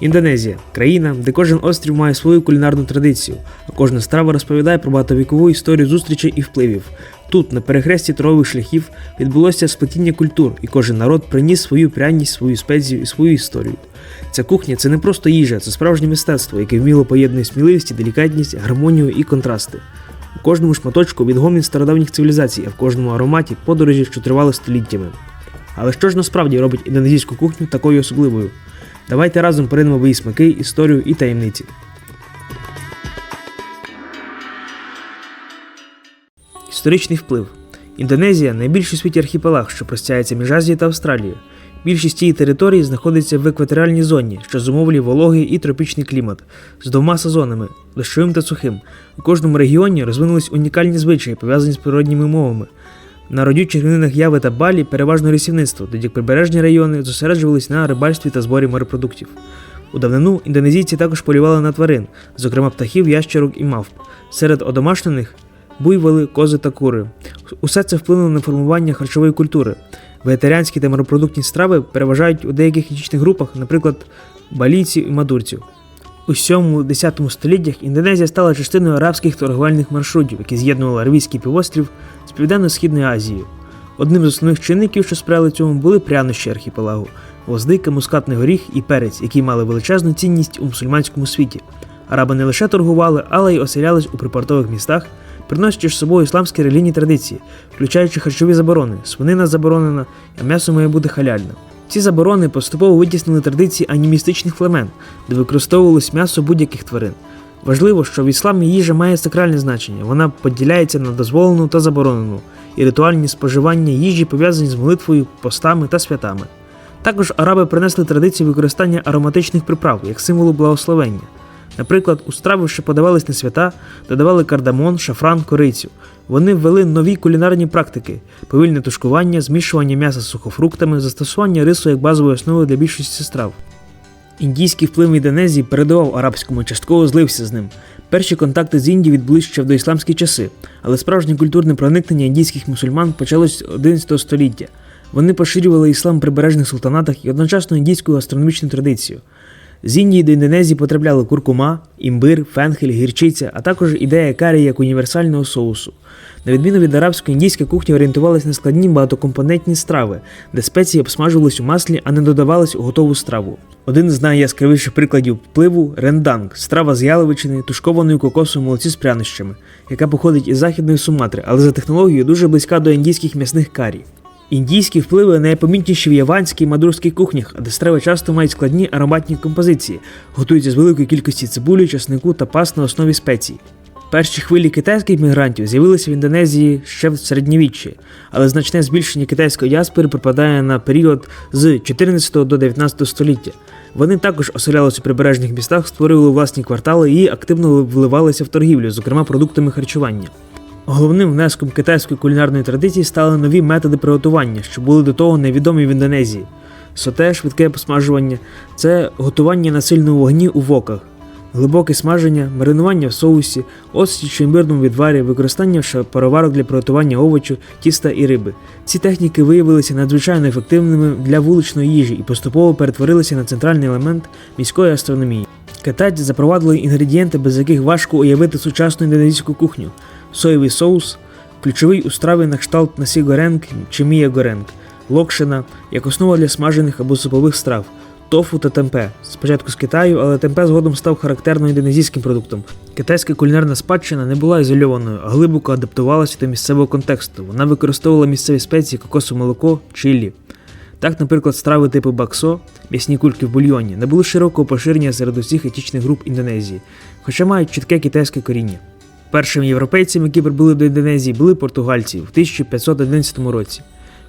Індонезія країна, де кожен острів має свою кулінарну традицію, а кожна страва розповідає про багатовікову історію зустрічей і впливів. Тут, на перехресті торгових шляхів, відбулося сплетіння культур, і кожен народ приніс свою пряність, свою спецію і свою історію. Ця кухня це не просто їжа, це справжнє мистецтво, яке вміло поєднує сміливість, делікатність, гармонію і контрасти. У кожному шматочку відгомін стародавніх цивілізацій, а в кожному ароматі подорожі, що тривали століттями. Але що ж насправді робить індонезійську кухню такою особливою? Давайте разом поринемо в її смаки, історію і таємниці. Історичний вплив. Індонезія найбільший у світі архіпелаг, що простягається між Азією та Австралією. Більшість цієї території знаходиться в екваторіальній зоні, що зумовлює вологий і тропічний клімат з двома сезонами дощовим та сухим. У кожному регіоні розвинулись унікальні звичаї, пов'язані з природніми мовами. На родючих рівнинах Яви та Балі переважно лісівництво, тоді прибережні райони зосереджувались на рибальстві та зборі морепродуктів. У давнину індонезійці також полювали на тварин, зокрема птахів, ящерок і мавп. Серед одомашнених буйволи, кози та кури. Усе це вплинуло на формування харчової культури. Вегетаріанські та морепродуктні страви переважають у деяких етнічних групах, наприклад, балійців і мадурців. У 7-10 століттях Індонезія стала частиною арабських торговельних маршрутів, які з'єднували Аравійський півострів з Південно-Східною Азією. Одним з основних чинників, що сприяли цьому, були прянощі архіпелагу, гвоздика, мускатний горіх і перець, які мали величезну цінність у мусульманському світі. Араби не лише торгували, але й оселялись у припортових містах, приносячи з собою ісламські релігійні традиції, включаючи харчові заборони, свинина заборонена, а м'ясо має бути халяльне. Ці заборони поступово витіснили традиції анімістичних племен, де використовувалось м'ясо будь-яких тварин. Важливо, що в ісламі їжа має сакральне значення, вона поділяється на дозволену та заборонену, і ритуальні споживання їжі пов'язані з молитвою, постами та святами. Також араби принесли традицію використання ароматичних приправ як символу благословення. Наприклад, у страви, що подавались на свята, додавали кардамон, шафран, корицю. Вони ввели нові кулінарні практики: повільне тушкування, змішування м'яса з сухофруктами, застосування рису як базової основи для більшості страв. Індійський вплив Індонезії передавав арабському частково злився з ним. Перші контакти з Індією відбулись ще в доісламські часи, але справжнє культурне проникнення індійських мусульман почалось з 11 століття. Вони поширювали іслам в прибережних султанатах і одночасно індійську гастрономічну традицію. З Індії до Індонезії потрапляли куркума, імбир, фенхель, гірчиця, а також ідея карі як універсального соусу. На відміну від арабської, індійська кухня орієнтувалася на складні багатокомпонентні страви, де спеції обсмажувались у маслі, а не додавались у готову страву. Один з найяскравіших прикладів впливу ренданг страва з яловичини, тушкованої кокосової молоці з прянощами, яка походить із західної Суматри, але за технологією дуже близька до індійських м'ясних карі. Індійські впливи найпомітніші в яванській і мадурській кухнях, де страви часто мають складні ароматні композиції, готуються з великої кількості цибулі, часнику та паст на основі спецій. Перші хвилі китайських мігрантів з'явилися в Індонезії ще в середньовіччі, але значне збільшення китайської діаспори припадає на період з 14 до 19 століття. Вони також оселялися у прибережних містах, створювали власні квартали і активно вливалися в торгівлю, зокрема продуктами харчування. Головним внеском китайської кулінарної традиції стали нові методи приготування, що були до того невідомі в Індонезії. Соте, швидке посмажування це готування на сильному вогні у воках, глибоке смаження, маринування в соусі, оцті чи імбирному відварі, використання пароварок для приготування овочів, тіста і риби. Ці техніки виявилися надзвичайно ефективними для вуличної їжі і поступово перетворилися на центральний елемент міської астрономії. Китайці запровадили інгредієнти, без яких важко уявити сучасну індонезійську кухню: соєвий соус, ключовий у страві на кшталт насі горенг чи мія горенг, локшина як основа для смажених або супових страв, тофу та темпе. Спочатку з Китаю, але темпе згодом став характерно індонезійським продуктом. Китайська кулінарна спадщина не була ізольованою, а глибоко адаптувалася до місцевого контексту. Вона використовувала місцеві спеції, кокосове молоко, чилі. Так, наприклад, страви типу баксо, м'ясні кульки в бульйоні, не були широкого поширення серед усіх етнічних груп Індонезії, хоча мають чітке китайське коріння. Першими європейцями, які прибули до Індонезії, були португальці в 1511 році.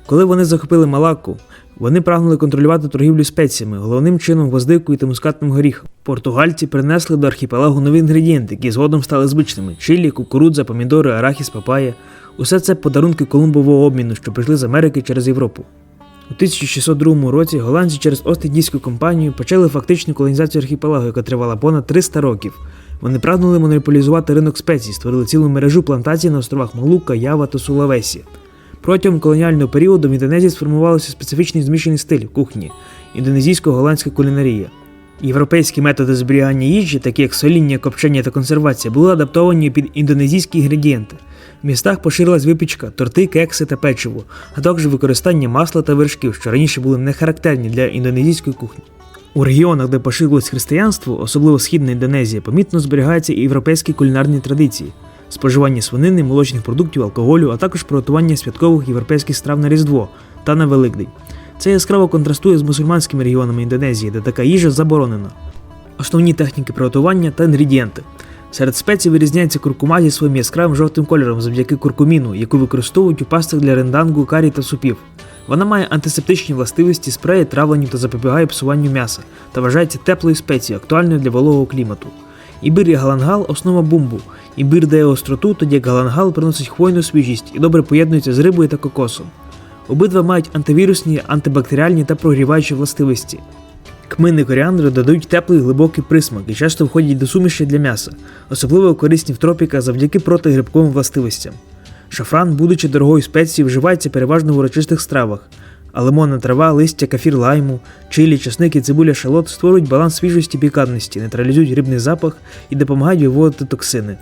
Коли вони захопили Малаку, вони прагнули контролювати торгівлю спеціями, головним чином гвоздикою та мускатним горіхом. Португальці принесли до архіпелагу нові інгредієнти, які згодом стали звичними: чилі, кукурудза, помідори, арахіс, папая. Усе це подарунки колумбового обміну, що прийшли з Америки через Європу. У 1602 році голландці через Ост-Індійську компанію почали фактичну колонізацію архіпелагу, яка тривала понад 300 років. Вони прагнули монополізувати ринок спецій, створили цілу мережу плантацій на островах Малука, Ява та Сулавесі. Протягом колоніального періоду в Індонезії сформувався специфічний змішаний стиль кухні індонезійсько-голландська кулінарія. Європейські методи зберігання їжі, такі як соління, копчення та консервація, були адаптовані під індонезійські інгредієнти. В містах поширилась випічка, торти, кекси та печиво, а також використання масла та вершків, що раніше були не характерні для індонезійської кухні. У регіонах, де поширилось християнство, особливо східна Індонезія, помітно зберігаються і європейські кулінарні традиції: споживання свинини, молочних продуктів, алкоголю, а також приготування святкових європейських страв на Різдво та на Великдень. Це яскраво контрастує з мусульманськими регіонами Індонезії, де така їжа заборонена. Основні техніки приготування та інгредієнти. Серед спецій вирізняється куркума зі своїм яскравим жовтим кольором завдяки куркуміну, яку використовують у пастах для рендангу, карі та супів. Вона має антисептичні властивості, спреє травленню та запобігає псуванню м'яса та вважається теплою спецією, актуальною для вологого клімату. Ібир і галангал основа бумбу. Ібир дає остроту, тоді як галангал приносить хвойну свіжість і добре поєднується з рибою та кокосом. Обидва мають антивірусні, антибактеріальні та прогріваючі властивості. Кмин і коріандр додають теплий глибокий присмак і часто входять до суміші для м'яса, особливо корисні в тропіках завдяки протигрибковим властивостям. Шафран, будучи дорогою спецією, вживається переважно в урочистих стравах, а лимонна трава, листя, кафір лайму, чилі, часник і цибуля шалот створюють баланс свіжості пікантності, нейтралізують рибний запах і допомагають виводити токсини.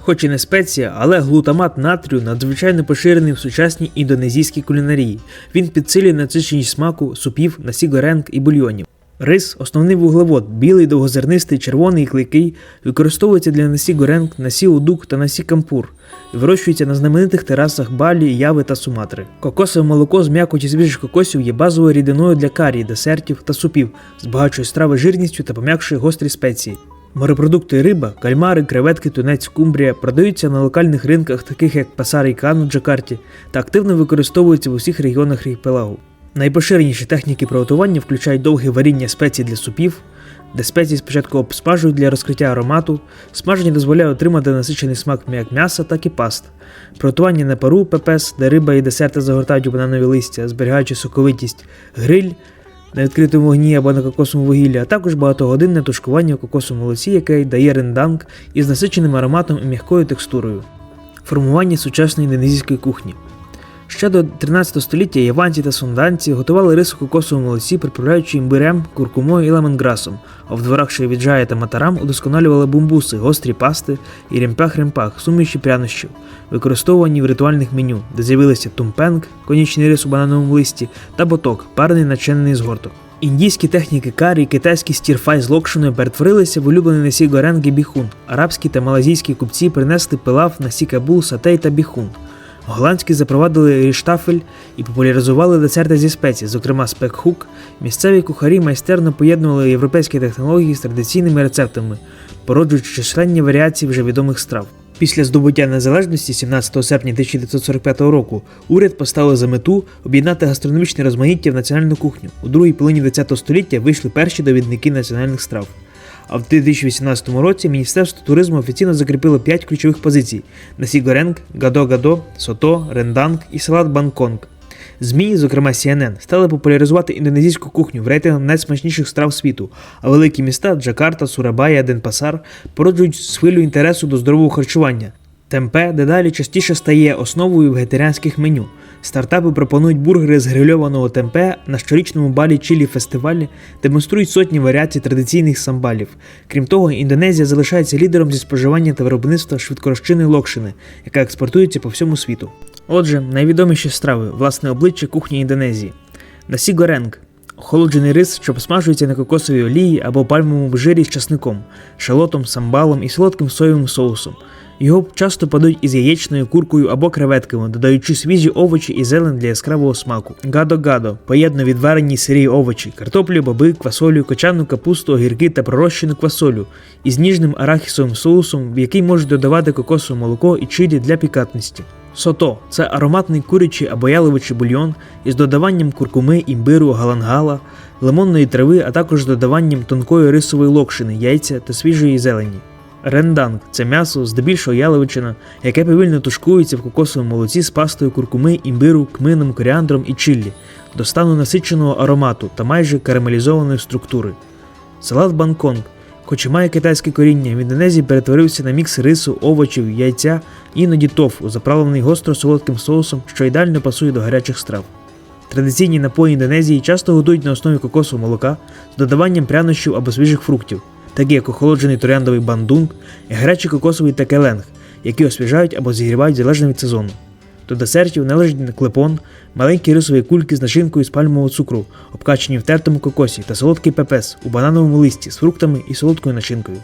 Хоч і не спеція, але глутамат натрію надзвичайно поширений в сучасній індонезійській кулінарії. Він підсилює насиченість смаку, супів, насігоренг і бульйонів. Рис основний вуглевод, білий, довгозернистий, червоний і клейкий, використовується для насі горенг, насі удук та насі кампур. Вирощується на знаменитих терасах Балі, Яви та Суматри. Кокосове молоко з м'якоті свіжих кокосів є базовою рідиною для карі, десертів та супів, збагачує страви жирністю та пом'якшує гострі спеції. Морепродукти риба, кальмари, креветки, тунець, кумбрія продаються на локальних ринках, таких як Пасар і Кан у Джакарті, та активно використовуються в усіх регіонах архіпелагу. Найпоширеніші техніки приготування включають довге варіння спецій для супів, де спеції спочатку обсмажують для розкриття аромату, смаження дозволяє отримати насичений смак як м'яса, так і паст. Приготування на пару пепес, де риба і десерти загортають у бананові листя, зберігаючи соковитість, гриль на відкритому вогні або на кокосовому вугіллі, а також багатогодинне тушкування у кокосовому молоці, яке дає ренданг із насиченим ароматом і м'якою текстурою. Формування сучасної індонезійської кухні. Ще до 13 століття яванці та сунданці готували рис у кокосовому молоці, приправляючи імбирем, куркумою і лемонграсом, а в дворах Шевіджая та Матарам удосконалювали бумбуси, гострі пасти і ремпах-ремпах, суміші прянощів, використовувані в ритуальних меню, де з'явилися тумпенг, конічний рис у банановому листі, та боток, парний начинений згорток. Індійські техніки карі і китайський стірфай з локшиною перетворилися в улюблений насі горенг і біхун. Арабські та малазійські купці принесли пилав, насі кабул, сатей та біхун. Голландські запровадили ріштафель і популяризували десерти зі спецій, зокрема спекхук. Місцеві кухарі майстерно поєднували європейські технології з традиційними рецептами, породжуючи численні варіації вже відомих страв. Після здобуття незалежності 17 серпня 1945 року уряд поставив за мету об'єднати гастрономічне розмаїття в національну кухню. У другій половині ХХ століття вийшли перші довідники національних страв. А в 2018 році Міністерство туризму офіційно закріпило 5 ключових позицій: Насі Горенг, Гадо-Гадо, Сото, Ренданг і салат Банконг. ЗМІ, зокрема CNN, стали популяризувати індонезійську кухню в рейтингах найсмачніших страв світу, а великі міста Джакарта, Сурабая, Денпасар породжують хвилю інтересу до здорового харчування. Темпе дедалі частіше стає основою вегетаріанських меню. Стартапи пропонують бургери з грильованого темпе на щорічному балі Чилі фестивалі, демонструють сотні варіацій традиційних самбалів. Крім того, Індонезія залишається лідером зі споживання та виробництва швидкорозчини локшини, яка експортується по всьому світу. Отже, найвідоміші страви, власне обличчя кухні Індонезії. Насі горенг Охолоджений рис, що посмажується на кокосовій олії або пальмовому жирі з часником, шалотом, самбалом і солодким соєвим соусом. Його часто подають із яєчною куркою або креветками, додаючи свіжі овочі і зелень для яскравого смаку. Гадо-гадо поєднує відварені сирі овочі, картоплю, боби, квасолю, кочану капусту, огірки та пророщену квасолю із ніжним арахісовим соусом, в який можуть додавати кокосове молоко і чилі для пікантності. Сото це ароматний курячий або яловичий бульйон із додаванням куркуми, імбиру, галангала, лимонної трави, а також з додаванням тонкої рисової локшини, яйця та свіжої зелені. Ренданг це м'ясо, здебільшого яловичина, яке повільно тушкується в кокосовому молоці з пастою куркуми, імбиру, кмином, коріандром і чиллі, до стану насиченого аромату та майже карамелізованої структури. Салат Банконг, хоч і має китайське коріння, в Індонезії перетворився на мікс рису, овочів, яйця, іноді тофу, заправлений гостро солодким соусом, що ідеально пасує до гарячих страв. Традиційні напої Індонезії часто готують на основі кокосового молока з додаванням прянощів або свіжих фруктів, такі як охолоджений трояндовий бандунг і гарячий кокосовий такеленг, які освіжають або зігрівають залежно від сезону. До десертів належать клепон, маленькі рисові кульки з начинкою з пальмового цукру, обкачені в тертому кокосі та солодкий пепес у банановому листі з фруктами і солодкою начинкою.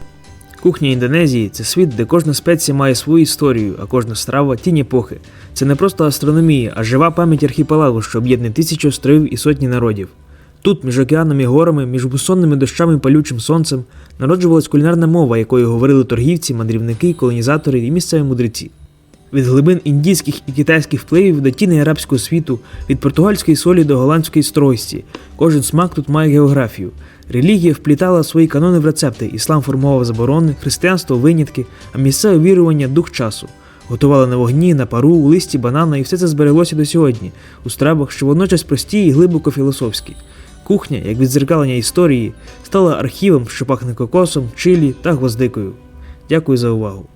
Кухня Індонезії це світ, де кожна спеція має свою історію, а кожна страва тінь епохи. Це не просто астрономія, а жива пам'ять архіпелагу, що об'єднує тисячі островів і сотні народів. Тут, між океаном і горами, між мусонними дощами і палючим сонцем, народжувалась кулінарна мова, якою говорили торгівці, мандрівники, колонізатори і місцеві мудреці. Від глибин індійських і китайських впливів до тіни арабського світу, від португальської солі до голландської стройсті. Кожен смак тут має географію. Релігія вплітала свої канони в рецепти, іслам формував заборони, християнство винятки, а місцеве вірування дух часу. Готували на вогні, на пару, у листі банана, і все це збереглося до сьогодні, у стравах, що водночас прості і глибоко філософські. Кухня, як відзеркалення історії, стала архівом, що пахне кокосом, чилі та гвоздикою. Дякую за увагу.